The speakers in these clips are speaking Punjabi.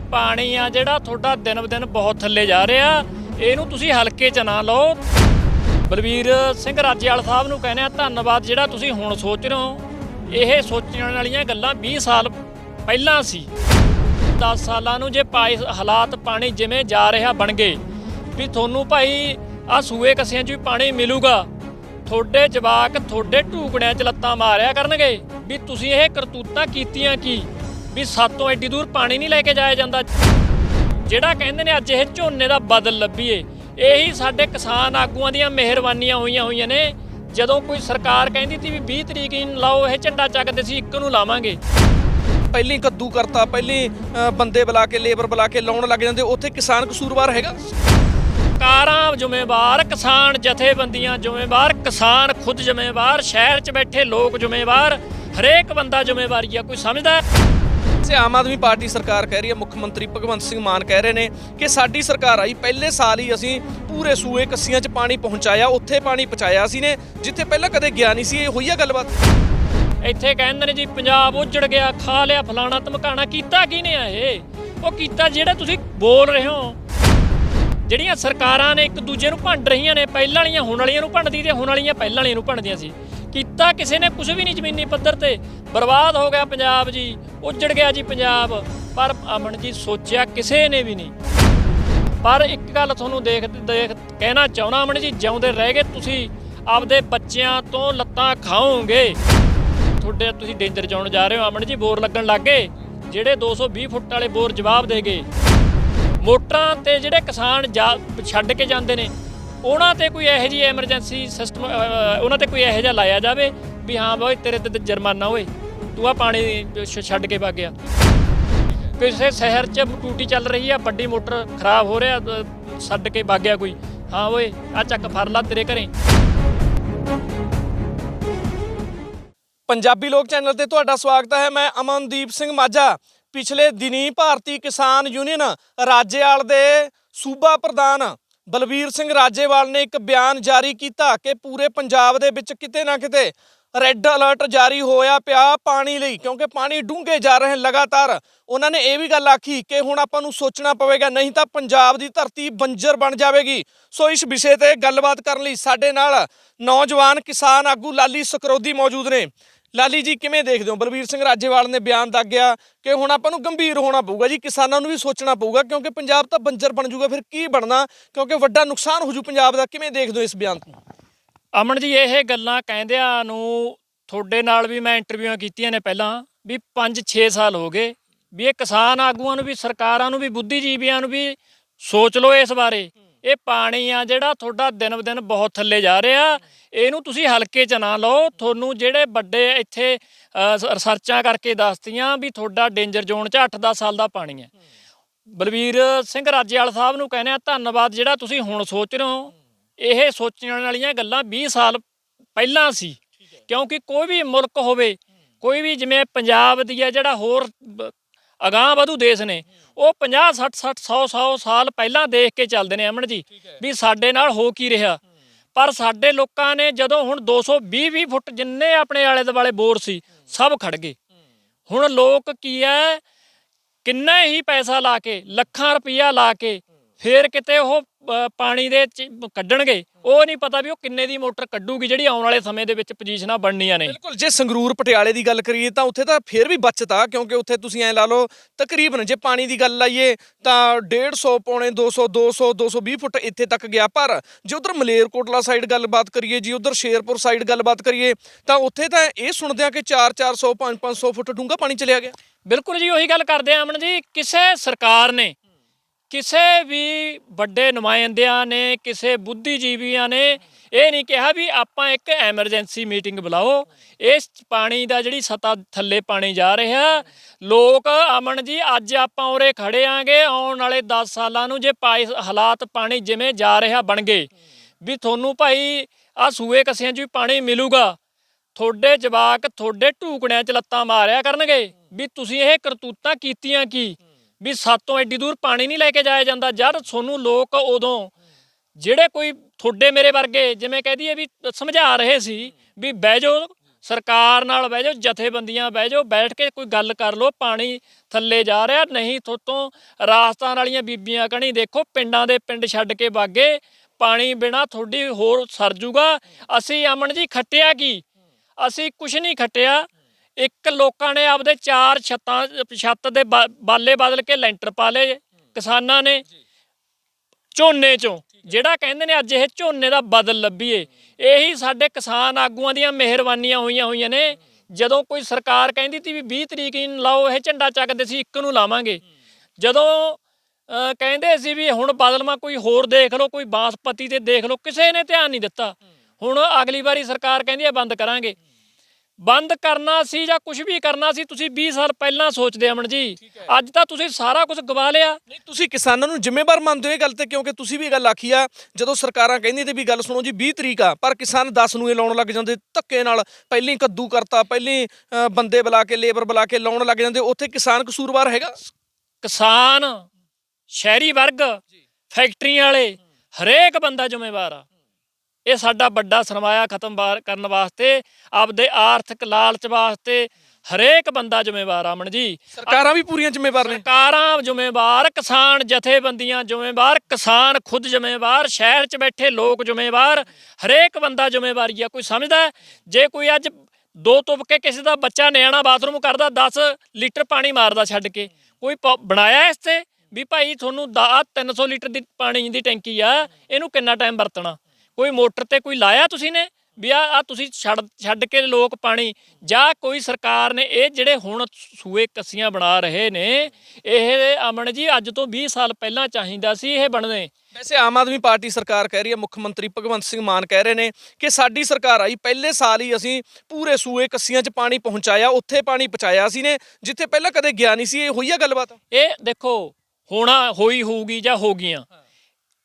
ਇਹ ਪਾਣੀ ਆ ਜਿਹੜਾ ਤੁਹਾਡਾ ਦਿਨ ਬ ਦਿਨ ਬਹੁਤ ਥੱਲੇ ਜਾ ਰਿਹਾ। ਇਹਨੂੰ ਤੁਸੀਂ ਹਲਕੇ ਚ ਨਾ ਲਓ। ਬਲਵੀਰ ਸਿੰਘ ਰਾਜੇਵਾਲ ਸਾਹਿਬ ਨੂੰ ਕਹਿੰਦੇ ਆ, ਧੰਨਵਾਦ ਜਿਹੜਾ ਤੁਸੀਂ ਹੁਣ ਸੋਚ ਰਹੇ ਹੋ। ਇਹ ਸੋਚਣ ਵਾਲੀਆਂ ਗੱਲਾਂ 20 ਸਾਲ ਪਹਿਲਾਂ ਸੀ। 10 ਸਾਲਾਂ ਨੂੰ ਜੇ ਪਾਈ ਹਾਲਾਤ ਪਾਣੀ ਜਿਵੇਂ ਜਾ ਰਿਹਾ ਬਣ ਗਏ, ਵੀ ਤੁਹਾਨੂੰ ਭਾਈ ਆ ਸੂਏ ਕਸਿਆਂ 'ਚ ਵੀ ਪਾਣੀ ਮਿਲੂਗਾ। ਤੁਹਾਡੇ ਜਵਾਕ ਤੁਹਾਡੇ ਢੂਕੜਿਆਂ 'ਚ ਲੱਤਾਂ ਮਾਰਿਆ ਕਰਨਗੇ, ਵੀ ਤੁਸੀਂ ਇਹ ਕਰਤੂਤਾਂ ਕੀਤੀਆਂ ਕੀ? ਵੀ ਸਾਤੋਂ ਐਡੀ ਦੂਰ ਪਾਣੀ ਨਹੀਂ ਲੈ ਕੇ ਜਾਇਆ ਜਾਂਦਾ। ਜਿਹੜਾ ਕਹਿੰਦੇ ਨੇ ਅੱਜ ਇਹ ਝੋਨੇ ਦਾ ਬਦਲ ਲੱਭੀਏ ਇਹੀ ਸਾਡੇ ਕਿਸਾਨ ਆਗੂਆਂ ਦੀਆਂ ਮਿਹਰਬਾਨੀਆਂ ਹੋਈਆਂ ਹੋਈਆਂ ਨੇ। ਜਦੋਂ ਕੋਈ ਸਰਕਾਰ ਕਹਿੰਦੀ ਸੀ ਵੀ 20 ਤਰੀਕ ਨੂੰ ਲਾਓ ਇਹ ਝੰਡਾ ਚੱਕਦੇ ਸੀ ਇੱਕ ਨੂੰ ਲਾਵਾਂਗੇ। ਪਹਿਲੀ ਕੱਦੂ ਕਰਤਾ ਪਹਿਲੀ ਬੰਦੇ ਬੁਲਾ ਕੇ ਲੇਬਰ ਬੁਲਾ ਕੇ ਲਾਉਣ ਲੱਗ ਜਾਂਦੇ ਉੱਥੇ ਕਿਸਾਨ ਕਸੂਰਵਾਰ ਹੈਗਾ? ਕਾਰਾਂ ਜ਼ਿੰਮੇਵਾਰ ਕਿਸਾਨ ਜਥੇਬੰਦੀਆਂ ਜ਼ਿੰਮੇਵਾਰ ਕਿਸਾਨ ਖੁਦ ਜ਼ਿੰਮੇਵਾਰ ਸ਼ਹਿਰ 'ਚ ਬੈਠੇ ਲੋਕ ਜ਼ਿੰਮੇਵਾਰ ਹਰੇਕ ਬੰਦਾ ਜ਼ਿੰਮੇਵਾਰੀ ਆ ਕੋਈ ਸਮਝਦਾ? ਸੇ ਆਮ ਆਦਮੀ ਪਾਰਟੀ ਸਰਕਾਰ ਕਹਿ ਰਹੀ ਹੈ, ਮੁੱਖ ਮੰਤਰੀ ਭਗਵੰਤ ਸਿੰਘ ਮਾਨ ਕਹਿ ਰਹੇ ਨੇ ਕਿ ਸਾਡੀ ਸਰਕਾਰ ਆਈ, ਪਹਿਲੇ ਸਾਲ ਹੀ ਅਸੀਂ ਪੂਰੇ ਸੂਏ ਕੱਸੀਆਂ 'ਚ ਪਾਣੀ ਪਹੁੰਚਾਇਆ, ਉੱਥੇ ਪਾਣੀ ਪਹੁੰਚਾਇਆ ਸੀ ਨੇ, ਜਿੱਥੇ ਪਹਿਲਾਂ ਕਦੇ ਗਿਆ ਨਹੀਂ ਸੀ, ਇਹ ਹੋਈ ਆ ਗੱਲਬਾਤ? ਇੱਥੇ ਕਹਿੰਦੇ ਨੇ ਜੀ, ਪੰਜਾਬ ਉੱਜੜ ਗਿਆ, ਖਾ ਲਿਆ, ਫਲਾਣਾ ਧਮਕਾਣਾ ਕੀਤਾ ਕਿਹਨੇ ਆ ਇਹ? ਉਹ ਕੀਤਾ ਜਿਹੜਾ ਤੁਸੀਂ ਬੋਲ ਰਹੇ ਹੋ। ਜਿਹੜੀਆਂ ਸਰਕਾਰਾਂ ਨੇ ਇੱਕ ਦੂਜੇ ਨੂੰ ਭੰਡ ਰਹੀਆਂ ਨੇ, ਪਹਿਲਾਂ ਵਾਲੀਆਂ, ਹੁਣ ਵਾਲੀਆਂ ਨੂੰ ਭੰਡਦੀ ਤੇ ਹੁਣ ਵਾਲੀਆਂ, ਪਹਿਲਾਂ ਵਾਲੀਆਂ ਨੂੰ ਭੰਡਦੀਆਂ ਸੀ। ਕੀਤਾ ਕਿਸੇ ਨੇ ਕੁਝ ਵੀ ਨਹੀਂ ਜ਼ਮੀਨੀ ਪੱਧਰ ਤੇ। ਬਰਬਾਦ ਹੋ ਗਿਆ ਪੰਜਾਬ ਜੀ, ਉੱਜੜ ਗਿਆ ਜੀ ਪੰਜਾਬ। ਪਰ ਅਮਨ ਜੀ ਸੋਚਿਆ ਕਿਸੇ ਨੇ ਵੀ ਨਹੀਂ। ਪਰ ਇੱਕ ਗੱਲ ਤੁਹਾਨੂੰ ਦੇਖ ਦੇਖ ਕਹਿਣਾ ਚਾਹੁੰਦਾ ਅਮਨ ਜੀ, ਜਿਉਂਦੇ ਰਹਿ ਗਏ ਤੁਸੀਂ, ਆਪਦੇ ਬੱਚਿਆਂ ਤੋਂ ਲੱਤਾਂ ਖਾਓਗੇ। ਤੁਹਾਡੇ, ਤੁਸੀਂ ਡੇਂਜਰ ਜ਼ੋਨ ਜਾ ਰਹੇ ਹੋ ਅਮਨ ਜੀ, ਬੋਰ ਲੱਗਣ ਲੱਗ ਗਏ। ਜਿਹੜੇ 220 ਫੁੱਟ ਵਾਲੇ ਬੋਰ ਜਵਾਬ ਦੇ ਗਏ। ਮੋਟਰਾਂ ਤੇ ਜਿਹੜੇ ਕਿਸਾਨ ਜਾ- ਛੱਡ ਕੇ ਜਾਂਦੇ ਨੇ ਉਹਨਾਂ ਤੇ ਕੋਈ ਇਹੋ ਜਿਹੀ ਐਮਰਜੈਂਸੀ ਸਿਸਟਮ ਉਹਨਾਂ ਤੇ ਕੋਈ ਇਹੋ ਜਿਹਾ ਲਾਇਆ ਜਾਵੇ ਵੀ ਹਾਂ ਬਈ ਤੇਰੇ ਤੇ ਜੁਰਮਾਨਾ ਹੋਏ ਤੂੰ ਆ ਪਾਣੀ ਛੱਡ ਕੇ ਵਗ ਗਿਆ। ਕਿਸੇ ਸ਼ਹਿਰ 'ਚ ਟੂਟੀ ਚੱਲ ਰਹੀ ਆ, ਵੱਡੀ ਮੋਟਰ ਖਰਾਬ ਹੋ ਰਿਹਾ ਛੱਡ ਕੇ ਵਗ ਗਿਆ ਕੋਈ। ਹਾਂ ਓਏ, ਆ ਚੱਕ ਫੜ ਲਾ ਤੇਰੇ ਘਰੇ। ਪੰਜਾਬੀ ਲੋਕ ਚੈਨਲ ਤੇ ਤੁਹਾਡਾ ਸਵਾਗਤ ਹੈ, ਮੈਂ ਅਮਨਦੀਪ ਸਿੰਘ ਮਾਝਾ। ਪਿਛਲੇ ਦਿਨੀ ਭਾਰਤੀ ਕਿਸਾਨ ਯੂਨੀਅਨ ਰਾਜੇਵਾਲ ਦੇ ਸੂਬਾ ਪ੍ਰਧਾਨ ਬਲਬੀਰ ਸਿੰਘ ਰਾਜੇਵਾਲ ਨੇ ਇੱਕ ਬਿਆਨ ਜਾਰੀ ਕੀਤਾ ਕਿ ਪੂਰੇ ਪੰਜਾਬ ਦੇ ਵਿੱਚ ਕਿਤੇ ਨਾ ਕਿਤੇ ਰੈੱਡ ਅਲਰਟ ਜਾਰੀ ਹੋਇਆ ਪਿਆ ਪਾਣੀ ਲਈ, ਕਿਉਂਕਿ ਪਾਣੀ ਡੂੰਘੇ ਜਾ ਰਹੇ ਲਗਾਤਾਰ। ਉਹਨਾਂ ਨੇ ਇਹ ਵੀ ਗੱਲ ਆਖੀ ਕਿ ਹੁਣ ਆਪਾਂ ਨੂੰ ਸੋਚਣਾ ਪਵੇਗਾ, ਨਹੀਂ ਤਾਂ ਪੰਜਾਬ ਦੀ ਧਰਤੀ ਬੰਜਰ ਬਣ ਜਾਵੇਗੀ। ਸੋ ਇਸ ਵਿਸ਼ੇ ਤੇ ਗੱਲਬਾਤ ਕਰਨ ਲਈ ਸਾਡੇ ਨਾਲ ਨੌਜਵਾਨ ਕਿਸਾਨ ਆਗੂ ਲਾਲੀ ਸਕਰੋਦੀ ਮੌਜੂਦ ਨੇ। ਲਾਲੀ ਜੀ, ਕਿਵੇਂ ਦੇਖਦੇ ਹੋ? ਬਲਬੀਰ ਸਿੰਘ ਰਾਜੇਵਾਲ ਨੇ ਬਿਆਨ ਦਾਗਿਆ ਕਿ ਹੁਣ ਆਪਾਂ ਨੂੰ ਗੰਭੀਰ ਹੋਣਾ ਪਊਗਾ ਜੀ, ਕਿਸਾਨਾਂ ਨੂੰ ਵੀ ਸੋਚਣਾ ਪਊਗਾ, ਕਿਉਂਕਿ ਪੰਜਾਬ ਤਾਂ ਬੰਜਰ ਬਣ ਜਾਊਗਾ ਫਿਰ ਕੀ ਬਣਨਾ? ਕਿਉਂਕਿ ਵੱਡਾ ਨੁਕਸਾਨ ਹੋ ਜੂ ਪੰਜਾਬ ਦਾ, ਕਿਵੇਂ ਦੇਖਦੇ ਹੋ ਇਸ ਬਿਆਨ ਤੋਂ ਅਮਨ ਜੀ, ਇਹ ਗੱਲਾਂ ਕਹਿੰਦਿਆਂ ਨੂੰ ਤੁਹਾਡੇ ਨਾਲ ਵੀ ਮੈਂ ਇੰਟਰਵਿਊਆਂ ਕੀਤੀਆਂ ਨੇ ਪਹਿਲਾਂ, ਵੀ 5-6 ਸਾਲ ਹੋ ਗਏ, ਵੀ ਇਹ ਕਿਸਾਨ ਆਗੂਆਂ ਨੂੰ ਵੀ, ਸਰਕਾਰਾਂ ਨੂੰ ਵੀ, ਬੁੱਧੀਜੀਵੀਆਂ ਨੂੰ ਵੀ ਸੋਚ ਲਓ ਇਸ ਬਾਰੇ। ਇਹ ਪਾਣੀ ਆ ਜਿਹੜਾ ਤੁਹਾਡਾ ਦਿਨ ਬ ਦਿਨ ਬਹੁਤ ਥੱਲੇ ਜਾ ਰਿਹਾ। ਇਹਨੂੰ ਤੁਸੀਂ ਹਲਕੇ ਚ ਨਾ ਲਓ। ਤੁਹਾਨੂੰ ਜਿਹੜੇ ਵੱਡੇ ਇੱਥੇ ਰਿਸਰਚਾਂ ਕਰਕੇ ਦੱਸਤੀਆਂ ਵੀ ਤੁਹਾਡਾ ਡੇਂਜਰ ਜ਼ੋਨ ਚ 8-10 ਸਾਲ ਦਾ ਪਾਣੀ ਹੈ। ਬਲਵੀਰ ਸਿੰਘ ਰਾਜੇਵਾਲ ਸਾਹਿਬ ਨੂੰ ਕਹਿੰਦੇ ਆ ਧੰਨਵਾਦ ਜਿਹੜਾ ਤੁਸੀਂ ਹੁਣ ਸੋਚ ਰਹੇ ਹੋ। ਇਹ ਸੋਚਣ ਵਾਲੀਆਂ ਗੱਲਾਂ 20 ਸਾਲ ਪਹਿਲਾਂ ਸੀ। ਕਿਉਂਕਿ ਕੋਈ ਵੀ ਮੁਲਕ ਹੋਵੇ ਕੋਈ ਵੀ ਜਿਵੇਂ ਪੰਜਾਬ ਦੀ ਹੈ ਜਿਹੜਾ ਹੋਰ ਅਗਾਂਹ ਵਧੂ ਦੇਸ਼ ਨੇ। ਉਹ 50 60 60 100 100 ਸਾਲ ਪਹਿਲਾਂ ਦੇਖ ਕੇ ਚੱਲਦੇ ਨੇ ਅਮਨ ਜੀ ਵੀ ਸਾਡੇ ਨਾਲ ਹੋ ਕੀ ਰਿਹਾ। ਪਰ ਸਾਡੇ ਲੋਕਾਂ ਨੇ ਜਦੋਂ ਹੁਣ 220 20 ਫੁੱਟ ਜਿੰਨੇ ਆਪਣੇ ਆਲੇ ਦੁਆਲੇ ਬੋਰ ਸੀ ਸਭ ਖੜ ਗਏ। ਹੁਣ ਲੋਕ ਕੀ ਹੈ ਕਿੰਨਾ ਹੀ ਪੈਸਾ ਲਾ ਕੇ ਲੱਖਾਂ ਰੁਪਈਆ ਲਾ ਕੇ ਫੇਰ ਕਿਤੇ ਉਹ ਪਾਣੀ ਦੇ ਚ ਕੱਢਣਗੇ। ਉਹ ਨਹੀਂ ਪਤਾ ਵੀ ਉਹ ਕਿੰਨੇ ਦੀ ਮੋਟਰ ਕੱਢੂਗੀ ਜਿਹੜੀ ਆਉਣ ਵਾਲੇ ਸਮੇਂ ਦੇ ਵਿੱਚ ਪੋਜੀਸ਼ਨਾਂ ਬਣਨੀਆਂ ਨੇ। ਬਿਲਕੁਲ ਜੇ ਸੰਗਰੂਰ ਪਟਿਆਲੇ ਦੀ ਗੱਲ ਕਰੀਏ ਤਾਂ ਉੱਥੇ ਤਾਂ ਫਿਰ ਵੀ ਬਚਤ ਆ ਕਿਉਂਕਿ ਉੱਥੇ ਤੁਸੀਂ ਐ ਲਾ ਲਓ ਤਕਰੀਬਨ ਜੇ ਪਾਣੀ ਦੀ ਗੱਲ ਲਾਈਏ ਤਾਂ 150 ਪੌਣੇ 200 200 220 ਫੁੱਟ ਇੱਥੇ ਤੱਕ ਗਿਆ। ਪਰ ਜੇ ਉਧਰ ਮਲੇਰਕੋਟਲਾ ਸਾਈਡ ਗੱਲਬਾਤ ਕਰੀਏ ਜੀ ਉਧਰ ਸ਼ੇਰਪੁਰ ਸਾਈਡ ਗੱਲਬਾਤ ਕਰੀਏ ਤਾਂ ਉੱਥੇ ਤਾਂ ਇਹ ਸੁਣਦੇ ਆ ਕਿ 4 400 5 500 ਫੁੱਟ ਡੂੰਘਾ ਪਾਣੀ ਚਲਿਆ ਗਿਆ। ਬਿਲਕੁਲ ਜੀ ਉਹੀ ਗੱਲ ਕਰਦੇ ਆ ਅਮਨ ਜੀ ਕਿਸੇ ਸਰਕਾਰ ਨੇ ਕਿਸੇ ਵੀ ਵੱਡੇ ਨੁਮਾਇੰਦਿਆਂ ਨੇ, ਕਿਸੇ ਬੁੱਧੀਜੀਵੀਆਂ ਨੇ ਇਹ ਨਹੀਂ ਕਿਹਾ ਵੀ ਆਪਾਂ ਇੱਕ ਐਮਰਜੈਂਸੀ ਮੀਟਿੰਗ ਬੁਲਾਓ। ਇਸ ਪਾਣੀ ਦਾ ਜਿਹੜੀ ਸਤਾ ਥੱਲੇ ਪਾਣੀ ਜਾ ਰਿਹਾ, ਲੋਕ ਅਮਨ ਜੀ ਅੱਜ ਆਪਾਂ ਉਰੇ ਖੜੇ ਆਂਗੇ, ਆਉਣ ਵਾਲੇ 10 ਸਾਲਾਂ ਨੂੰ ਜੇ ਪਾਈ ਹਾਲਾਤ ਪਾਣੀ ਜਿਵੇਂ ਜਾ ਰਿਹਾ ਬਣ ਗਏ। ਵੀ ਤੁਹਾਨੂੰ ਭਾਈ ਆ ਸੂਏ ਕਸਿਆਂ 'ਚ ਵੀ ਪਾਣੀ ਮਿਲੂਗਾ। ਤੁਹਾਡੇ ਜਵਾਕ ਤੁਹਾਡੇ ਢੂਕੜਿਆਂ 'ਚ ਲੱਤਾਂ ਮਾਰਿਆ ਕਰਨਗੇ। ਵੀ ਤੁਸੀਂ ਇਹ ਕਰਤੂਤਾਂ ਕੀਤੀਆਂ ਕੀ? ਵੀ ਸਾਤੋਂ ਐਡੀ ਦੂਰ ਪਾਣੀ ਨਹੀਂ ਲੈ ਕੇ ਜਾਇਆ ਜਾਂਦਾ। ਜਦ ਤੁਹਾਨੂੰ ਲੋਕ ਉਦੋਂ ਜਿਹੜੇ ਕੋਈ ਤੁਹਾਡੇ ਮੇਰੇ ਵਰਗੇ ਜਿਵੇਂ ਕਹਿ ਦਈਏ ਵੀ ਸਮਝਾ ਰਹੇ ਸੀ ਵੀ ਬਹਿ ਜਾਓ, ਸਰਕਾਰ ਨਾਲ ਬਹਿ ਜਾਓ, ਜਥੇਬੰਦੀਆਂ ਬਹਿ ਜਾਓ, ਬੈਠ ਕੇ ਕੋਈ ਗੱਲ ਕਰ ਲਓ, ਪਾਣੀ ਥੱਲੇ ਜਾ ਰਿਹਾ, ਨਹੀਂ ਥੋਤੋਂ ਰਾਜਸਥਾਨ ਵਾਲੀਆਂ ਬੀਬੀਆਂ ਕਣੀ ਦੇਖੋ, ਪਿੰਡਾਂ ਦੇ ਪਿੰਡ ਛੱਡ ਕੇ ਬਾਗੇ, ਪਾਣੀ ਬਿਨਾ ਤੁਹਾਡੀ ਹੋਰ ਸਰ ਜੂਗਾ। ਅਸੀਂ ਅਮਨ ਜੀ ਖੱਟਿਆ ਕੀ? ਅਸੀਂ ਕੁਝ ਨਹੀਂ ਖੱਟਿਆ। ਇੱਕ ਲੋਕਾਂ ਨੇ ਆਪਦੇ ਚਾਰ ਛੱਤਾਂ ਛੱਤ ਦੇ ਬਾਲੇ ਬਦਲ ਕੇ ਲੈਂਟਰ ਪਾ ਲਏ ਕਿਸਾਨਾਂ ਨੇ ਝੋਨੇ ਚੋਂ। ਜਿਹੜਾ ਕਹਿੰਦੇ ਨੇ ਅੱਜ ਇਹ ਝੋਨੇ ਦਾ ਬਦਲ ਲੱਭੀਏ ਇਹੀ ਸਾਡੇ ਕਿਸਾਨ ਆਗੂਆਂ ਦੀਆਂ ਮਿਹਰਬਾਨੀਆਂ ਹੋਈਆਂ ਹੋਈਆਂ ਨੇ। ਜਦੋਂ ਕੋਈ ਸਰਕਾਰ ਕਹਿੰਦੀ ਸੀ ਵੀ 20 ਤਰੀਕ ਨੂੰ ਲਾਓ ਇਹ ਝੰਡਾ ਚੱਕਦੇ ਸੀ ਇੱਕ ਨੂੰ ਲਾਵਾਂਗੇ। ਜਦੋਂ ਕਹਿੰਦੇ ਸੀ ਵੀ ਹੁਣ ਬਦਲਮਾ ਕੋਈ ਹੋਰ ਦੇਖ ਲਓ ਕੋਈ ਬਾਸਪਤੀ ਤੇ ਦੇਖ ਲਓ ਕਿਸੇ ਨੇ ਧਿਆਨ ਨਹੀਂ ਦਿੱਤਾ। ਹੁਣ ਅਗਲੀ ਵਾਰੀ ਸਰਕਾਰ ਕਹਿੰਦੀ ਹੈ ਬੰਦ ਕਰਾਂਗੇ। ਬੰਦ ਕਰਨਾ ਸੀ ਜਾਂ ਕੁਝ ਵੀ ਕਰਨਾ ਸੀ ਤੁਸੀਂ 20 ਸਾਲ ਪਹਿਲਾਂ ਸੋਚਦੇ ਅਮਨ ਜੀ। ਅੱਜ ਤਾਂ ਤੁਸੀਂ ਸਾਰਾ ਕੁਝ ਗਵਾ ਲਿਆ। ਨਹੀਂ ਤੁਸੀਂ ਕਿਸਾਨਾਂ ਨੂੰ ਜ਼ਿੰਮੇਵਾਰ ਮੰਨਦੇ ਹੋ ਇਹ ਗੱਲ ਤੇ ਕਿਉਂਕਿ ਤੁਸੀਂ ਵੀ ਇਹ ਗੱਲ ਆਖੀ ਆ ਜਦੋਂ ਸਰਕਾਰਾਂ ਕਹਿੰਦੀਆਂ ਤੇ ਵੀ ਗੱਲ ਸੁਣੋ ਜੀ 20 ਤਰੀਕ ਆ ਪਰ ਕਿਸਾਨ 10 ਨੂੰ ਇਹ ਲਾਉਣ ਲੱਗ ਜਾਂਦੇ ਧੱਕੇ ਨਾਲ ਪਹਿਲਾਂ ਕੱਦੂ ਕਰਤਾ ਪਹਿਲਾਂ ਬੰਦੇ ਬੁਲਾ ਕੇ ਲੇਬਰ ਬੁਲਾ ਕੇ ਲਾਉਣ ਲੱਗ ਜਾਂਦੇ ਉੱਥੇ ਕਿਸਾਨ ਕਸੂਰਵਾਰ ਹੈਗਾ? ਕਿਸਾਨ ਸ਼ਹਿਰੀ ਵਰਗ ਫੈਕਟਰੀਆਂ ਵਾਲੇ ਹਰੇਕ ਬੰਦਾ ਜ਼ਿੰਮੇਵਾਰ ਆ। ਇਹ ਸਾਡਾ ਵੱਡਾ ਸਰਮਾਇਆ ਖਤਮ ਕਰਨ ਵਾਸਤੇ ਆਪਦੇ ਆਰਥਿਕ ਲਾਲਚ ਵਾਸਤੇ ਹਰੇਕ ਬੰਦਾ ਜ਼ਿੰਮੇਵਾਰ ਆ ਅਮਨ ਜੀ। ਸਰਕਾਰਾਂ ਵੀ ਪੂਰੀਆਂ ਜ਼ਿੰਮੇਵਾਰ ਨੇ। ਸਰਕਾਰਾਂ ਜ਼ਿੰਮੇਵਾਰ ਕਿਸਾਨ ਜਥੇਬੰਦੀਆਂ ਜ਼ਿੰਮੇਵਾਰ ਕਿਸਾਨ ਖੁਦ ਜ਼ਿੰਮੇਵਾਰ ਸ਼ਹਿਰ 'ਚ ਬੈਠੇ ਲੋਕ ਜ਼ਿੰਮੇਵਾਰ ਹਰੇਕ ਬੰਦਾ ਜ਼ਿੰਮੇਵਾਰੀ ਆ ਕੋਈ ਸਮਝਦਾ? ਜੇ ਕੋਈ ਅੱਜ ਦੋ ਤੁਪ ਕੇ ਕਿਸੇ ਦਾ ਬੱਚਾ ਨਿਆਣਾ ਬਾਥਰੂਮ ਕਰਦਾ 10 ਲੀਟਰ ਪਾਣੀ ਮਾਰਦਾ ਛੱਡ ਕੇ ਕੋਈ ਬਣਾਇਆ ਇਸ ਤੇ? ਵੀ ਭਾਈ ਤੁਹਾਨੂੰ ਦਾ 300 ਲੀਟਰ ਦੀ ਪਾਣੀ ਦੀ ਟੈਂਕੀ ਆ ਇਹਨੂੰ ਕਿੰਨਾ ਟਾਈਮ ਵਰਤਣਾ? ਕੋਈ ਮੋਟਰ ਤੇ ਕੋਈ ਲਾਇਆ ਤੁਸੀਂ ਨੇ? ਵੀ ਆ ਆ ਤੁਸੀਂ ਛੱਡ ਛੱਡ ਕੇ ਲੋਕ ਪਾਣੀ ਜਾਂ ਕੋਈ ਸਰਕਾਰ ਨੇ ਇਹ ਜਿਹੜੇ ਹੁਣ ਸੂਏ ਕੱਸੀਆਂ ਬਣਾ ਰਹੇ ਨੇ ਇਹ ਅਮਨ ਜੀ ਅੱਜ ਤੋਂ 20 ਸਾਲ ਪਹਿਲਾਂ ਚਾਹੀਦਾ ਸੀ ਇਹ ਬਣਨੇ ਵੈਸੇ ਆਮ ਆਦਮੀ ਪਾਰਟੀ ਸਰਕਾਰ ਕਹਿ ਰਹੀ ਹੈ ਮੁੱਖ ਮੰਤਰੀ ਭਗਵੰਤ ਸਿੰਘ ਮਾਨ ਕਹਿ ਰਹੇ ਨੇ ਕਿ ਸਾਡੀ ਸਰਕਾਰ ਆਈ ਪਹਿਲੇ ਸਾਲ ਹੀ ਅਸੀਂ ਪੂਰੇ ਸੂਏ ਕੱਸੀਆਂ 'ਚ ਪਾਣੀ ਪਹੁੰਚਾਇਆ ਉੱਥੇ ਪਾਣੀ ਪਹੁੰਚਾਇਆ ਸੀ ਨੇ ਜਿੱਥੇ ਪਹਿਲਾਂ ਕਦੇ ਗਿਆ ਨਹੀਂ ਸੀ ਇਹ ਹੋਈ ਆ ਗੱਲਬਾਤ? ਇਹ ਦੇਖੋ ਹੋਣਾ ਹੋਈ ਹੋਊਗੀ ਜਾਂ ਹੋ ਗਈਆਂ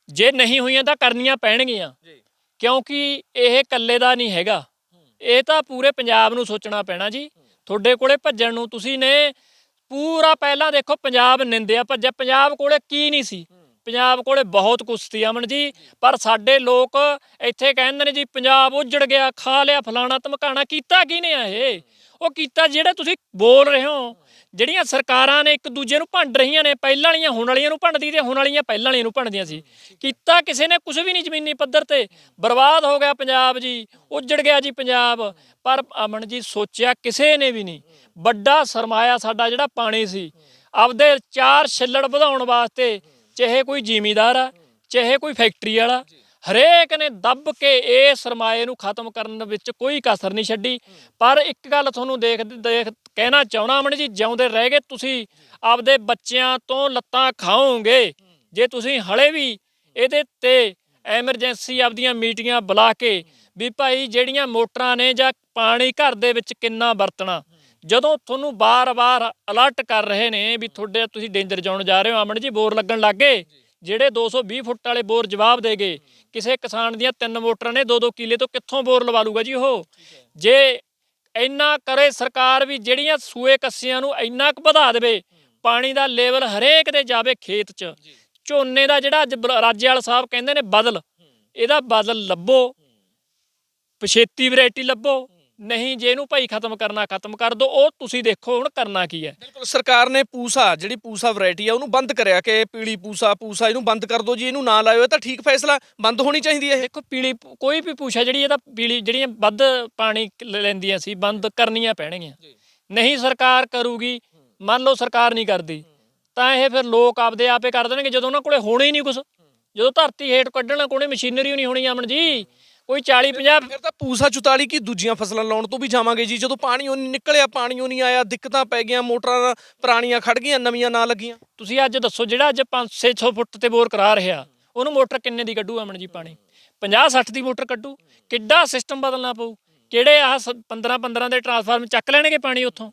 ਜੇ ਨਹੀਂ ਹੋਈਆਂ ਤਾਂ ਕਰਨੀਆਂ ਪੈਣਗੀਆਂ। ਜੀ। ਕਿਉਂਕਿ ਇਹ ਇਕੱਲੇ ਦਾ ਨਹੀਂ ਹੈਗਾ। ਇਹ ਤਾਂ ਪੂਰੇ ਪੰਜਾਬ ਨੂੰ ਸੋਚਣਾ ਪੈਣਾ ਜੀ। ਤੁਹਾਡੇ ਕੋਲੇ ਭੱਜਣ ਨੂੰ ਤੁਸੀਂ ਨੇ ਪੂਰਾ ਪਹਿਲਾਂ ਦੇਖੋ ਪੰਜਾਬ ਨਿੰਦਿਆ ਭੱਜਿਆ। ਪੰਜਾਬ ਕੋਲੇ ਕੀ ਨਹੀਂ ਸੀ। ਪੰਜਾਬ ਕੋਲੇ ਬਹੁਤ ਕੁਛ ਸੀ ਅਮਨ ਜੀ। ਪਰ ਸਾਡੇ ਲੋਕ ਇੱਥੇ ਕਹਿੰਦੇ ਨੇ ਜੀ ਪੰਜਾਬ ਉਜੜ ਗਿਆ ਖਾ ਲਿਆ ਫਲਾਣਾ ਧਮਕਾਣਾ ਕੀਤਾ ਕੀ ਨੇ ਇਹ? ਉਹ ਕੀਤਾ ਜਿਹੜੇ ਤੁਸੀਂ ਬੋਲ ਰਹੇ ਹੋ। ਜਿਹੜੀਆਂ ਸਰਕਾਰਾਂ ਨੇ ਇੱਕ ਦੂਜੇ ਨੂੰ ਭੰਡ ਰਹੀਆਂ ਨੇ, ਪਹਿਲਾਂ ਵਾਲੀਆਂ, ਹੁਣ ਵਾਲੀਆਂ ਨੂੰ ਭੰਡਦੀ ਤੇ ਹੁਣ ਵਾਲੀਆਂ ਪਹਿਲਾਂ ਵਾਲੀਆਂ ਨੂੰ ਭੰਡਦੀਆਂ ਸੀ। ਕੀਤਾ ਕਿਸੇ ਨੇ ਕੁਝ ਵੀ ਨਹੀਂ ਜ਼ਮੀਨੀ ਪੱਧਰ ਤੇ। ਬਰਬਾਦ ਹੋ ਗਿਆ ਪੰਜਾਬ ਜੀ, ਉੱਜੜ ਗਿਆ ਜੀ ਪੰਜਾਬ। ਪਰ ਅਮਨ ਜੀ ਸੋਚਿਆ ਕਿਸੇ ਨੇ ਵੀ ਨਹੀਂ। ਵੱਡਾ ਸਰਮਾਇਆ ਸਾਡਾ ਜਿਹੜਾ ਪਾਣੀ ਸੀ। ਆਪਦੇ ਚਾਰ ਛਿੱਲੜ ਵਧਾਉਣ ਵਾਸਤੇ ਚਾਹੇ ਕੋਈ ਜ਼ਿਮੀਦਾਰ ਆ, ਚਾਹੇ ਕੋਈ ਫੈਕਟਰੀ ਵਾਲਾ ਹਰੇਕ ਨੇ ਦੱਬ ਕੇ ਇਹ ਸਰਮਾਏ ਨੂੰ ਖਤਮ ਕਰਨ ਵਿੱਚ ਕੋਈ ਕਸਰ ਨਹੀਂ ਛੱਡੀ। ਪਰ ਇੱਕ ਗੱਲ ਤੁਹਾਨੂੰ ਦੇਖ ਦੇਖ ਕਹਿਣਾ ਚਾਹਣਾ ਅਮਨ ਜੀ, ਜਿਉਂਦੇ ਰਹਿ ਗਏ ਤੁਸੀਂ, ਆਪਦੇ ਬੱਚਿਆਂ ਤੋਂ ਲੱਤਾਂ ਖਾਓਗੇ। ਜੇ ਤੁਸੀਂ ਹਲੇ ਵੀ ਇਹਦੇ ਤੇ ਐਮਰਜੈਂਸੀ ਆਪਦੀਆਂ ਮੀਟਿੰਗਾਂ ਬੁਲਾ ਕੇ ਵੀ ਭਾਈ ਜਿਹੜੀਆਂ ਮੋਟਰਾਂ ਨੇ ਜਾਂ ਪਾਣੀ ਘਰ ਦੇ ਵਿੱਚ ਕਿੰਨਾ ਵਰਤਣਾ। ਜਦੋਂ ਤੁਹਾਨੂੰ ਬਾਰ-ਬਾਰ ਅਲਰਟ ਕਰ ਰਹੇ ਨੇ ਵੀ ਤੁਹਾਡੇ, ਤੁਸੀਂ ਡੇਂਜਰ ਜ਼ੋਨ ਜਾ ਰਹੇ ਹੋ, ਅਮਨ ਜੀ, ਬੋਰ ਲੱਗਣ ਲੱਗੇ ਜਿਹੜੇ 220 ਫੁੱਟ ਵਾਲੇ ਬੋਰ ਜਵਾਬ ਦੇਗੇ ਕਿਸੇ ਕਿਸਾਨ ਦੀਆਂ ਤਿੰਨ ਮੋਟਰਾਂ ਨੇ 2-2 ਕਿੱਲੇ ਤੋਂ ਕਿੱਥੋਂ ਬੋਰ ਲਵਾ ਲੂਗਾ ਜੀ ਉਹ? ਜੇ ਇੰਨਾ ਕਰੇ ਸਰਕਾਰ ਵੀ ਜਿਹੜੀਆਂ ਸੂਏ ਕੱਸੀਆਂ ਨੂੰ ਇੰਨਾ ਕੁ ਵਧਾ ਦੇਵੇ ਪਾਣੀ ਦਾ ਲੈਵਲ ਹਰੇਕ ਦੇ ਜਾਵੇ ਖੇਤ 'ਚ। ਝੋਨੇ ਦਾ ਜਿਹੜਾ ਅੱਜ ਰਾਜੇਵਾਲ ਸਾਹਿਬ ਕਹਿੰਦੇ ਨੇ ਬਦਲ ਇਹਦਾ ਬਦਲ ਲੱਭੋ। ਪਛੇਤੀ ਵੈਰਾਈਟੀ ਲੱਭੋ। ਨਹੀਂ ਜੇ ਇਹਨੂੰ ਭਾਈ ਖਤਮ ਕਰਨਾ ਖਤਮ ਕਰ ਦੋ ਉਹ ਤੁਸੀਂ ਦੇਖੋ ਹੁਣ ਕਰਨਾ ਕੀ ਹੈ। ਬਿਲਕੁਲ ਸਰਕਾਰ ਨੇ ਪੂਸਾ ਜਿਹੜੀ ਪੂਸਾ ਵੈਰਾਈਟੀ ਆ ਉਹਨੂੰ ਬੰਦ ਕਰਿਆ ਕਿ ਪੀਲੀ ਪੂਸਾ ਪੂਸਾ ਇਹਨੂੰ ਬੰਦ ਕਰ ਦਿਓ ਜੀ ਇਹਨੂੰ ਨਾ ਲਾਇਓ ਇਹ ਤਾਂ ਠੀਕ ਫੈਸਲਾ ਬੰਦ ਹੋਣੀ ਚਾਹੀਦੀ ਹੈ ਇਹ। ਦੇਖੋ ਪੀਲੀ ਕੋਈ ਵੀ ਪੂਛਾ ਜਿਹੜੀ ਇਹਦਾ ਪੀਲੀ ਜਿਹੜੀਆਂ ਵੱਧ ਪਾਣੀ ਲੈਂਦੀਆਂ ਸੀ ਬੰਦ ਕਰਨੀਆਂ ਪੈਣਗੀਆਂ। ਨਹੀਂ ਸਰਕਾਰ ਕਰੂਗੀ ਮੰਨ ਲਓ ਸਰਕਾਰ ਨਹੀਂ ਕਰਦੀ ਤਾਂ ਇਹ ਫਿਰ ਲੋਕ ਆਪਦੇ ਆਪੇ ਕਰ ਦੇਣਗੇ ਜਦੋਂ ਉਹਨਾਂ ਕੋਲੇ ਹੋਣਾ ਹੀ ਨਹੀਂ ਕੁਝ ਜਦੋਂ ਧਰਤੀ ਹੇਠ ਕੱਢਣਾ ਕੋਲੇ ਮਸ਼ੀਨਰੀ ਨਹੀਂ ਹੋਣੀ ਅਮਨ ਜੀ ਕੋਈ 40 50 ਫਿਰ ਤਾਂ ਪੂਸਾ 44 ਕੀ ਦੂਜੀਆਂ ਫਸਲਾਂ ਲਾਉਣ ਤੋਂ ਵੀ ਜਾਵਾਂਗੇ ਜੀ? ਜਦੋਂ ਪਾਣੀ ਉਹ ਨਹੀਂ ਨਿਕਲਿਆ ਪਾਣੀ ਉਹ ਨਹੀਂ ਆਇਆ ਦਿੱਕਤਾਂ ਪੈ ਗਈਆਂ ਮੋਟਰਾਂ ਪੁਰਾਣੀਆਂ ਖੜ ਗਈਆਂ ਨਵੀਆਂ ਨਾ ਲੱਗੀਆਂ। ਤੁਸੀਂ ਅੱਜ ਦੱਸੋ ਜਿਹੜਾ ਅੱਜ 5-600 ਫੁੱਟ ਤੇ ਬੋਰ ਕਰਾ ਰਿਹਾ ਉਹਨੂੰ ਮੋਟਰ ਕਿੰਨੇ ਦੀ ਕੱਢੂ ਅਮਨ ਜੀ ਪਾਣੀ? 50-60 ਦੀ ਮੋਟਰ ਕੱਢੂ? ਕਿੱਡਾ ਸਿਸਟਮ ਬਦਲਣਾ ਪਊ? ਕਿਹੜੇ ਆਹ 15-15 ਦੇ ਟਰਾਂਸਫਾਰਮ ਚੱਕ ਲੈਣਗੇ ਪਾਣੀ ਉੱਥੋਂ?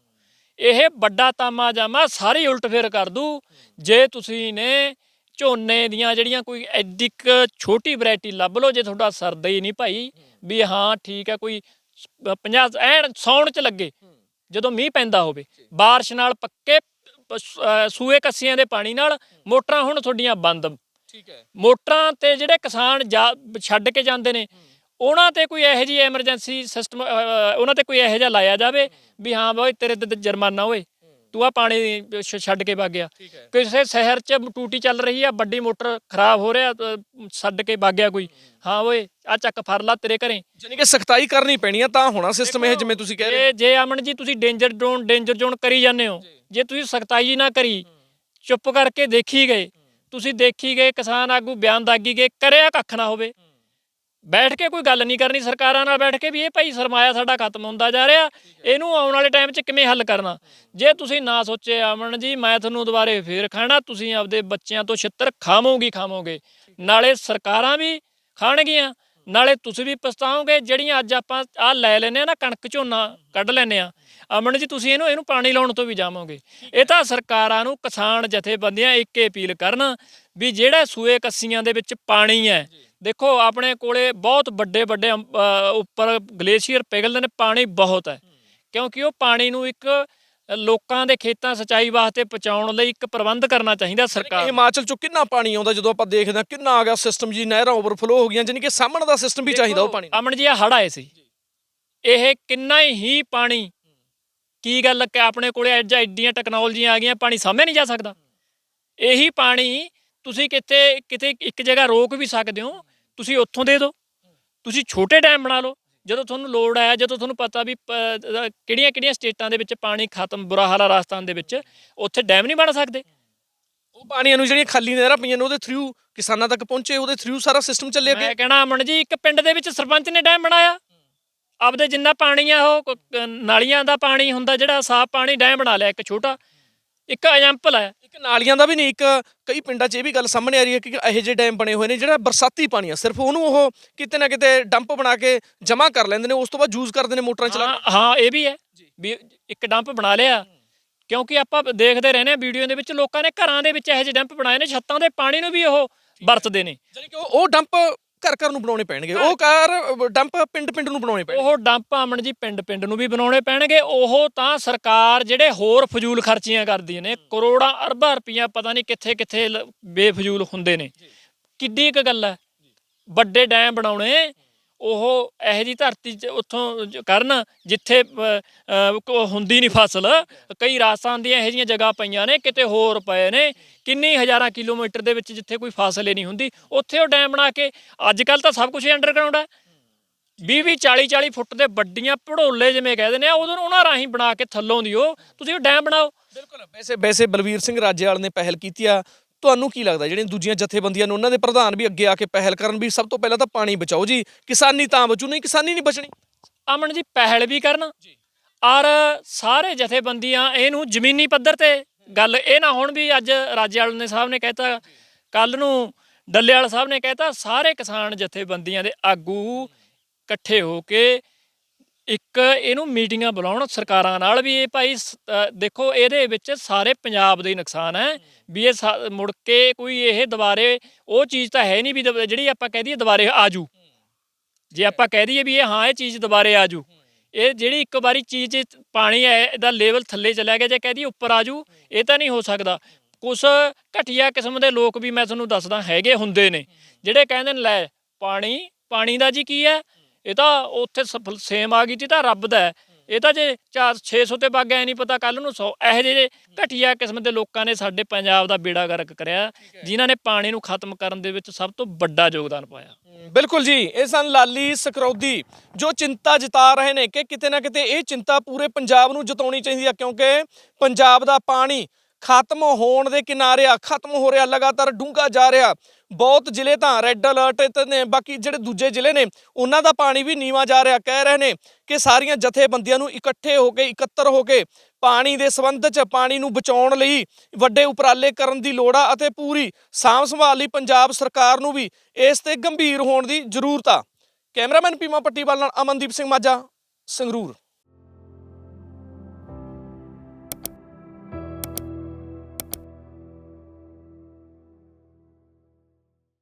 ਇਹ ਵੱਡਾ ਤਾਮਾ ਜਾਮਾ ਸਾਰੀ ਉਲਟ ਫੇਰ ਕਰ ਦੂ। ਜੇ ਤੁਸੀਂ ਨੇ ਝੋਨੇ ਦੀਆਂ ਜਿਹੜੀਆਂ ਕੋਈ ਐਡੀ ਕੁ ਛੋਟੀ ਵੈਰਾਈਟੀ ਲੱਭ ਲਓ ਜੇ ਤੁਹਾਡਾ ਸਰਦਾ ਹੀ ਨਹੀਂ ਭਾਈ ਵੀ ਹਾਂ ਠੀਕ ਹੈ ਕੋਈ 50 ਐਨ ਸੌਣ ਚ ਲੱਗੇ ਜਦੋਂ ਮੀਂਹ ਪੈਂਦਾ ਹੋਵੇ ਬਾਰਿਸ਼ ਨਾਲ ਪੱਕੇ ਸੂਏ ਕੱਸੀਆਂ ਦੇ ਪਾਣੀ ਨਾਲ ਮੋਟਰਾਂ ਹੁਣ ਤੁਹਾਡੀਆਂ ਬੰਦ। ਠੀਕ ਹੈ। ਮੋਟਰਾਂ ਤੇ ਜਿਹੜੇ ਕਿਸਾਨ ਜਾ- ਛੱਡ ਕੇ ਜਾਂਦੇ ਨੇ ਉਹਨਾਂ ਤੇ ਕੋਈ ਇਹੋ ਜਿਹੀ ਐਮਰਜੈਂਸੀ ਸਿਸਟਮ ਉਹਨਾਂ ਤੇ ਕੋਈ ਇਹੋ ਜਿਹਾ ਲਾਇਆ ਜਾਵੇ ਵੀ ਹਾਂ ਬਈ ਤੇਰੇ ਤੇ ਜੁਰਮਾਨਾ ਓਏ ਤੂੰ ਆ ਪਾਣੀ ਛ- ਛੱਡ ਕੇ ਵਗ ਗਿਆ। ਠੀਕ ਹੈ। ਕਿਸੇ ਸ਼ਹਿਰ 'ਚ ਟੂਟੀ ਚੱਲ ਰਹੀ ਆ ਵੱਡੀ ਮੋਟਰ ਖਰਾਬ ਹੋ ਰਿਹਾ ਅ, ਛੱਡ ਕੇ ਵਗ ਗਿਆ ਕੋਈ। ਹਾਂ। ਓਏ ਆ ਚੱਕ ਫੜ ਲਾ ਤੇਰੇ ਘਰੇ। ਜਾਨੀ ਕਿ ਸਖਤਾਈ ਕਰਨੀ ਪੈਣੀ ਆ ਤਾਂ ਹੋਣਾ ਸਿਸਟਮ ਇਹ ਜਿਵੇਂ ਤੁਸੀਂ ਕਹਿ ਰਹੇ ਹੋ ਜੇ ਜੇ ਅਮਨ ਜੀ ਤੁਸੀਂ ਡੇਂਜਰ ਜ਼ੋਨ ਡੇਂਜਰ ਜ਼ੋਨ ਕਰੀ ਜਾਂਦੇ ਹੋ ਜੇ। ਤੁਸੀਂ ਸਖਤਾਈ ਨਾ ਕਰੀ ਚੁੱਪ ਕਰਕੇ ਦੇਖੀ ਗਏ ਤੁਸੀਂ ਦੇਖੀ ਗਏ ਕਿਸਾਨ ਆਗੂ ਬਿਆਨ ਦਾਗੀ ਗਏ ਕਰਿਆ ਕੱਖ ਨਾ ਹੋਵੇ। ਬੈਠ ਕੇ ਕੋਈ ਗੱਲ ਨਹੀਂ ਕਰਨੀ, ਸਰਕਾਰਾਂ ਨਾਲ ਬੈਠ ਕੇ ਵੀ ਇਹ ਭਾਈ ਸਰਮਾਇਆ ਸਾਡਾ ਖਤਮ ਹੁੰਦਾ ਜਾ ਰਿਹਾ, ਇਹਨੂੰ ਆਉਣ ਵਾਲੇ ਟਾਈਮ 'ਚ ਕਿਵੇਂ ਹੱਲ ਕਰਨਾ? ਜੇ ਤੁਸੀਂ ਨਾ ਸੋਚੇ ਅਮਨ ਜੀ, ਮੈਂ ਤੁਹਾਨੂੰ ਦੁਬਾਰੇ ਫੇਰ ਖਾਣਾ, ਤੁਸੀਂ ਆਪਦੇ ਬੱਚਿਆਂ ਤੋਂ ਛਿੱਤਰ ਖਾਵੋਗੀ, ਖਾਵੋਗੇ। ਨਾਲੇ ਸਰਕਾਰਾਂ ਵੀ ਖਾਣਗੀਆਂ, ਨਾਲੇ ਤੁਸੀਂ ਵੀ ਪਛਤਾਓਗੇ, ਜਿਹੜੀਆਂ ਅੱਜ ਆਪਾਂ ਆ ਲੈ ਲੈਨੇ ਆ ਨਾ, ਕਣਕ ਝੋਨਾ ਕੱਢ ਲੈਨੇ ਆ। ਅਮਨ ਜੀ, ਤੁਸੀਂ ਇਹਨੂੰ ਇਹਨੂੰ ਪਾਣੀ ਲਾਉਣ ਤੋਂ ਵੀ ਜਾਵੋਗੇ। ਇਹ ਤਾਂ ਸਰਕਾਰਾਂ ਨੂੰ ਕਿਸਾਨ ਜਥੇਬੰਦੀਆਂ ਇੱਕ ਅਪੀਲ ਕਰਨ ਵੀ ਜਿਹੜਾ ਸੂਏ ਕੱਸੀਆਂ ਦੇ ਵਿੱਚ ਪਾਣੀ ਹੈ ਦੇਖੋ ਆਪਣੇ ਕੋਲੇ ਬਹੁਤ ਵੱਡੇ ਵੱਡੇ ਉੱਪਰ ਗਲੇਸ਼ੀਅਰ ਪਿਘਲਦੇ ਨੇ ਪਾਣੀ ਬਹੁਤ ਹੈ। ਕਿਉਂਕਿ ਉਹ ਪਾਣੀ ਨੂੰ ਇੱਕ ਲੋਕਾਂ ਦੇ ਖੇਤਾਂ ਸਿੰਚਾਈ ਵਾਸਤੇ ਪਹੁੰਚਾਉਣ ਲਈ ਇੱਕ ਪ੍ਰਬੰਧ ਕਰਨਾ ਚਾਹੀਦਾ ਸਰਕਾਰ। ਹਿਮਾਚਲ ਚੋਂ ਕਿੰਨਾ ਪਾਣੀ ਆਉਂਦਾ ਜਦੋਂ ਆਪਾਂ ਦੇਖਦੇ ਹਾਂ ਕਿੰਨਾ ਆ ਗਿਆ ਸਿਸਟਮ ਜੀ ਨਹਿਰਾਂ ਓਵਰਫਲੋ ਹੋ ਗਈਆਂ ਜਾਨੀ ਕਿ ਸਾਹਮਣ ਦਾ ਸਿਸਟਮ ਵੀ ਚਾਹੀਦਾ ਉਹ ਪਾਣੀ ਅਮਨ ਜੀ ਆ ਹੜ ਆਏ ਸੀ। ਇਹ ਕਿੰਨਾ ਹੀ ਪਾਣੀ ਕੀ ਗੱਲ ਕਿ ਆਪਣੇ ਕੋਲੇ ਅੱਜ ਐਡੀਆਂ ਟੈਕਨੋਲੋਜੀਆਂ ਆ ਗਈਆਂ ਪਾਣੀ ਸਾਹਮਣੇ ਨਹੀਂ ਜਾ ਸਕਦਾ। ਇਹੀ ਪਾਣੀ ਤੁਸੀਂ ਕਿਤੇ ਕਿਤੇ ਇੱਕ ਜਗ੍ਹਾ ਰੋਕ ਵੀ ਸਕਦੇ ਹੋ ਤੁਸੀਂ ਉੱਥੋਂ ਦੇ ਦਿਓ। ਤੁਸੀਂ ਛੋਟੇ ਡੈਮ ਬਣਾ ਲਓ। ਜਦੋਂ ਤੁਹਾਨੂੰ ਲੋੜ ਆਇਆ, ਜਦੋਂ ਤੁਹਾਨੂੰ ਪਤਾ ਵੀ ਕਿਹੜੀਆਂ ਕਿਹੜੀਆਂ ਸਟੇਟਾਂ ਦੇ ਵਿੱਚ ਪਾਣੀ ਖਤਮ, ਬੁਰਾ ਹਾਲ ਆ ਰਾਜਸਥਾਨ ਦੇ ਵਿੱਚ, ਉੱਥੇ ਡੈਮ ਨਹੀਂ ਬਣ ਸਕਦੇ। ਉਹ ਪਾਣੀਆਂ ਨੂੰ ਜਿਹੜੀਆਂ ਖਾਲੀ ਨਹਿਰਾਂ ਪਈਆਂ ਨੇ, ਉਹਦੇ ਥਰੂ ਕਿਸਾਨਾਂ ਤੱਕ ਪਹੁੰਚੇ, ਉਹਦੇ ਥਰੂ ਸਾਰਾ ਸਿਸਟਮ ਚੱਲਿਆ ਅੱਗੇ। ਮੈਂ ਕਹਿਣਾ ਅਮਨ ਜੀ, ਇੱਕ ਪਿੰਡ ਦੇ ਵਿੱਚ ਸਰਪੰਚ ਨੇ ਡੈਮ ਬਣਾਇਆ। ਆਪਦੇ ਜਿੰਨਾ ਪਾਣੀ ਆ, ਉਹ ਨਾਲੀਆਂ ਦਾ ਪਾਣੀ ਹੁੰਦਾ ਜਿਹੜਾ, ਸਾਫ਼ ਪਾਣੀ ਡੈਮ ਬਣਾ ਲਿਆ ਇੱਕ ਛੋਟਾ। ਇੱਕ ਐਗਜ਼ਾਮਪਲ ਹੈ। ਇੱਕ ਨਾਲੀਆਂ ਦਾ ਵੀ ਨਹੀਂ ਇੱਕ ਕਈ ਪਿੰਡਾਂ 'ਚ ਇਹ ਵੀ ਗੱਲ ਸਾਹਮਣੇ ਆ ਰਹੀ ਹੈ ਕਿ ਇਹੋ ਜਿਹੇ ਡੈਮ ਬਣੇ ਹੋਏ ਨੇ ਜਿਹੜਾ ਬਰਸਾਤੀ ਪਾਣੀ ਆ। ਸਿਰਫ ਉਹਨੂੰ ਉਹ ਕਿਤੇ ਨਾ ਕਿਤੇ ਡੰਪ ਬਣਾ ਕੇ ਜਮ੍ਹਾਂ ਕਰ ਲੈਂਦੇ ਨੇ ਉਸ ਤੋਂ ਬਾਅਦ ਯੂਜ਼ ਕਰਦੇ ਨੇ ਮੋਟਰਾਂ ਚਲਾ ਹਾਂ ਹਾਂ ਇਹ ਵੀ ਹੈ ਵੀ ਇੱਕ ਡੰਪ ਬਣਾ ਲਿਆ। ਕਿਉਂਕਿ ਆਪਾਂ ਦੇਖਦੇ ਰਹਿੰਦੇ ਆ ਵੀਡੀਓ ਦੇ ਵਿੱਚ ਲੋਕਾਂ ਨੇ ਘਰਾਂ ਦੇ ਵਿੱਚ ਇਹੋ ਜਿਹੇ ਡੰਪ ਬਣਾਏ ਨੇ ਛੱਤਾਂ ਦੇ ਪਾਣੀ ਨੂੰ ਵੀ ਉਹ ਵਰਤਦੇ ਨੇ। ਜਾਨੀ ਕਿ ਉਹ ਉਹ ਡੰਪ ਘਰ ਘਰ ਨੂੰ ਬਣਾਉਣੇ ਪੈਣਗੇ। ਉਹ ਕਾਰ ਡੰਪ ਪਿੰਡ ਪਿੰਡ ਨੂੰ ਬਣਾਉਣੇ ਪੈਣਗੇ। ਉਹ ਡੰਪ ਆਮਣ ਜੀ ਪਿੰਡ ਪਿੰਡ ਨੂੰ ਵੀ ਬਣਾਉਣੇ ਪੈਣਗੇ। ਉਹ ਤਾਂ ਸਰਕਾਰ ਜਿਹੜੇ ਹੋਰ ਫਜ਼ੂਲ ਖਰਚੀਆਂ ਕਰਦੀਆਂ ਨੇ ਕਰੋੜਾਂ ਅਰਬਾਂ ਰੁਪਈਆ ਪਤਾ ਨਹੀਂ ਕਿੱਥੇ ਕਿੱਥੇ ਬੇਫਜ਼ੂਲ ਹੁੰਦੇ ਨੇ। ਕਿੱਡੀ ਕੁ ਗੱਲ ਹੈ। ਵੱਡੇ ਡੈਮ ਬਣਾਉਣੇ ਉਹ ਇਹੋ ਜੀ ਧਰਤੀ 'ਚ ਉੱਥੋਂ ਕਰਨ ਜਿੱਥੇ ਹੁੰਦੀ ਨਹੀਂ ਫਸਲ। ਕਈ ਰਾਜਸਥਾਨ ਦੀਆਂ ਇਹੋ ਜਿਹੀਆਂ ਜਗ੍ਹਾ ਪਈਆਂ ਨੇ, ਕਿਤੇ ਹੋਰ ਪਏ ਨੇ। ਕਿੰਨੀ ਹਜ਼ਾਰਾਂ ਕਿਲੋਮੀਟਰ ਦੇ ਵਿੱਚ ਜਿੱਥੇ ਕੋਈ ਫਸਲ ਹੀ ਨਹੀਂ ਹੁੰਦੀ। ਉੱਥੇ ਉਹ ਡੈਮ ਬਣਾ ਕੇ ਅੱਜ ਕੱਲ ਤਾਂ ਸਭ ਕੁਝ ਅੰਡਰਗਰਾਉਂਡ ਹੈ 20 20 40 40 ਫੁੱਟ ਦੇ ਵੱਡੀਆਂ ਭੜੋਲੇ ਜਿਵੇਂ ਕਹਿੰਦੇ ਨੇ ਉਦੋਂ ਉਹਨਾਂ ਰਾਹੀਂ ਬਣਾ ਕੇ ਥੱਲੋਂ ਦੀ ਉਹ ਤੁਸੀਂ ਉਹ ਡੈਮ ਬਣਾਓ। ਬਿਲਕੁਲ, ਵੈਸੇ ਵੈਸੇ ਬਲਵੀਰ ਸਿੰਘ ਰਾਜੇਵਾਲ ਨੇ ਪਹਿਲ ਕੀਤੀ ਆ। ਤੁਹਾਨੂੰ ਕੀ ਲੱਗਦਾ? ਜਿਹੜੀਆਂ ਦੂਜੀਆਂ ਜਥੇਬੰਦੀਆਂ ਨੇ ਉਹਨਾਂ ਦੇ ਪ੍ਰਧਾਨ ਵੀ ਅੱਗੇ ਆ ਕੇ ਪਹਿਲ ਕਰਨ ਵੀ ਸਭ ਤੋਂ ਪਹਿਲਾਂ ਤਾਂ ਪਾਣੀ ਬਚਾਓ ਜੀ। ਕਿਸਾਨੀ ਤਾਂ ਬਚੂ ਨਹੀਂ ਕਿਸਾਨੀ ਨਹੀਂ ਬਚਣੀ। ਅਮਨ ਜੀ ਪਹਿਲ ਵੀ ਕਰਨ। ਔਰ ਸਾਰੇ ਜਥੇਬੰਦੀਆਂ ਇਹਨੂੰ ਜ਼ਮੀਨੀ ਪੱਧਰ ਤੇ ਗੱਲ ਇਹ ਨਾ ਹੁਣ ਵੀ ਅੱਜ ਰਾਜੇਵਾਲ ਨੇ ਸਾਹਿਬ ਨੇ ਕਹਿਤਾ ਕੱਲ ਨੂੰ ਡੱਲੇਵਾਲ ਸਾਹਿਬ ਨੇ ਕਹਿਤਾ ਸਾਰੇ ਕਿਸਾਨ ਜਥੇਬੰਦੀਆਂ ਦੇ ਆਗੂ ਇਕੱਠੇ ਹੋ ਕੇ ਇੱਕ ਇਹਨੂੰ ਮੀਟਿੰਗਾਂ ਬੁਲਾਉਣ, ਸਰਕਾਰਾਂ ਨਾਲ ਵੀ ਇਹ ਭਾਈ ਸ- ਦੇਖੋ ਇਹਦੇ ਵਿੱਚ ਸਾਰੇ ਪੰਜਾਬ ਦੇ ਨੁਕਸਾਨ ਹੈ, ਵੀ ਇਹ ਸਾ- ਮੁੜ ਕੇ ਕੋਈ ਇਹ ਦੁਬਾਰੇ, ਉਹ ਚੀਜ਼ ਤਾਂ ਹੈ ਨਹੀਂ ਵੀ ਦਬ- ਜਿਹੜੀ ਆਪਾਂ ਕਹਿ ਦਈਏ ਦੁਬਾਰੇ ਆਜੂ ਜੇ ਆਪਾਂ ਕਹਿ ਦਈਏ ਵੀ ਇਹ ਹਾਂ, ਇਹ ਚੀਜ਼ ਦੁਬਾਰੇ ਆਜੂ ਇਹ ਜਿਹੜੀ ਇੱਕ ਵਾਰੀ ਚੀਜ਼ ਪਾਣੀ ਹੈ, ਇਹਦਾ ਲੈਵਲ ਥੱਲੇ ਚਲਾ ਗਿਆ, ਜੇ ਕਹਿ ਦਈਏ ਉੱਪਰ ਆਜੂ ਇਹ ਤਾਂ ਨਹੀਂ ਹੋ ਸਕਦਾ। ਕੁਛ ਘਟੀਆ ਕਿਸਮ ਦੇ ਲੋਕ ਵੀ ਮੈਂ ਤੁਹਾਨੂੰ ਦੱਸਦਾ ਹੈਗੇ ਹੁੰਦੇ ਨੇ, ਜਿਹੜੇ ਕਹਿੰਦੇ ਨੇ, ਲੈ ਪਾਣੀ ਪਾਣੀ ਦਾ ਜੀ ਕੀ ਹੈ? ਇਹ ਤਾਂ ਉੱਥੇ ਸੇਮ ਆ ਗਈ ਸੀ ਤਾਂ ਰੱਬ ਦਾ ਹੈ। ਇਹ ਤਾਂ ਜੇ 4 600 ਤੇ ਵਗ ਗਿਆ ਨਹੀਂ ਪਤਾ ਕੱਲ ਨੂੰ 100 ਇਹੋ ਜਿਹੇ ਘਟੀਆ ਕਿਸਮ ਦੇ ਲੋਕਾਂ ਨੇ ਸਾਡੇ ਪੰਜਾਬ ਦਾ ਬੇੜਾ ਗਰਕ ਕਰਿਆ ਜਿਨ੍ਹਾਂ ਨੇ ਪਾਣੀ ਨੂੰ ਖਤਮ ਕਰਨ ਦੇ ਵਿੱਚ ਸਭ ਤੋਂ ਵੱਡਾ ਯੋਗਦਾਨ ਪਾਇਆ। ਬਿਲਕੁਲ ਜੀ ਇਹ ਸਨ ਲਾਲੀ ਸਕਰੌਦੀ ਜੋ ਚਿੰਤਾ ਜਤਾ ਰਹੇ ਨੇ ਕਿ ਕਿਤੇ ਨਾ ਕਿਤੇ ਇਹ ਚਿੰਤਾ ਪੂਰੇ ਪੰਜਾਬ ਨੂੰ ਜਤਾਉਣੀ ਚਾਹੀਦੀ ਆ ਕਿਉਂਕਿ ਪੰਜਾਬ ਦਾ ਪਾਣੀ ਖਤਮ ਹੋਣ ਦੇ ਕਿਨਾਰੇ ਆ ਖਤਮ ਹੋ ਰਿਹਾ ਲਗਾਤਾਰ ਡੂੰਘਾ ਜਾ ਰਿਹਾ। ਬਹੁਤ ਜ਼ਿਲ੍ਹੇ ਤਾਂ ਰੈੱਡ ਅਲਰਟ ਤੇ ਨੇ, ਬਾਕੀ ਜਿਹੜੇ ਦੂਜੇ ਜ਼ਿਲ੍ਹੇ ਨੇ, ਉਹਨਾਂ ਦਾ ਪਾਣੀ ਵੀ ਨੀਵਾ ਜਾ ਰਿਹਾ, ਕਹਿ ਰਹੇ ਨੇ ਕਿ ਸਾਰੀਆਂ ਜਥੇਬੰਦੀਆਂ ਨੂੰ ਇਕੱਠੇ ਹੋ ਕੇ, ਇਕੱਤਰ ਹੋ ਕੇ ਪਾਣੀ ਦੇ ਸੰਬੰਧ 'ਚ ਪਾਣੀ ਨੂੰ ਬਚਾਉਣ ਲਈ ਵੱਡੇ ਉਪਰਾਲੇ ਕਰਨ ਦੀ ਲੋੜ ਆ ਅਤੇ ਪੂਰੀ ਸਾਂਭ ਸੰਭਾਲ ਲਈ ਪੰਜਾਬ ਸਰਕਾਰ ਨੂੰ ਵੀ ਇਸ ਤੇ ਗੰਭੀਰ ਹੋਣ ਦੀ ਜ਼ਰੂਰਤ ਆ। ਕੈਮਰਾਮੈਨ ਪੀਮਾ ਪੱਟੀਵਾਲ ਨਾਲ ਅਮਨਦੀਪ ਸਿੰਘ ਮਾਝਾ, ਸੰਗਰੂਰ।